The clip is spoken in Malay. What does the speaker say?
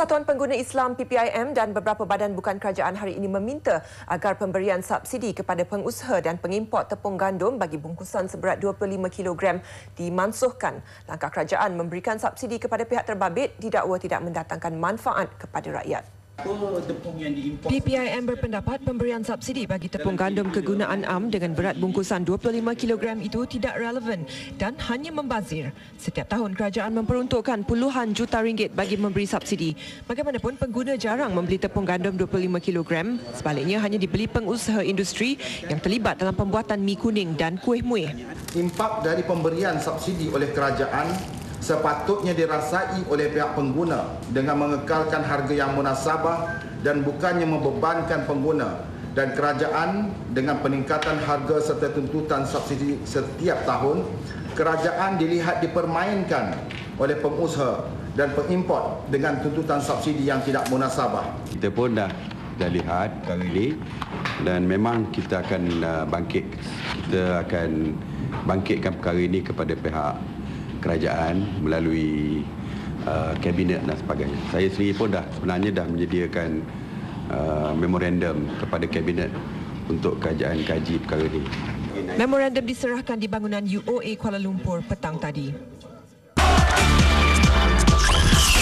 Persatuan Pengguna Islam PPIM dan beberapa badan bukan kerajaan hari ini meminta agar pemberian subsidi kepada pengusaha dan pengimport tepung gandum bagi bungkusan seberat 25 kg dimansuhkan. Langkah kerajaan memberikan subsidi kepada pihak terbabit didakwa tidak mendatangkan manfaat kepada rakyat. PPIM berpendapat pemberian subsidi bagi tepung gandum kegunaan am dengan berat bungkusan 25 kg itu tidak relevan dan hanya membazir. Setiap tahun kerajaan memperuntukkan puluhan juta ringgit bagi memberi subsidi. Bagaimanapun pengguna jarang membeli tepung gandum 25 kg, sebaliknya hanya dibeli pengusaha industri yang terlibat dalam pembuatan mi kuning dan kuih muih. Impak dari pemberian subsidi oleh kerajaan sepatutnya dirasai oleh pihak pengguna dengan mengekalkan harga yang munasabah dan bukannya membebankan pengguna dan kerajaan dengan peningkatan harga serta tuntutan subsidi setiap tahun kerajaan dilihat dipermainkan oleh pengusaha dan pengimport dengan tuntutan subsidi yang tidak munasabah. Kita pun dah dah lihat kali ini dan memang kita akan uh, bangkit. Kita akan bangkitkan perkara ini kepada pihak kerajaan melalui uh, kabinet dan sebagainya. Saya sendiri pun dah sebenarnya dah menyediakan uh, memorandum kepada kabinet untuk kerajaan kaji perkara ini. Memorandum diserahkan di bangunan UOA Kuala Lumpur petang tadi.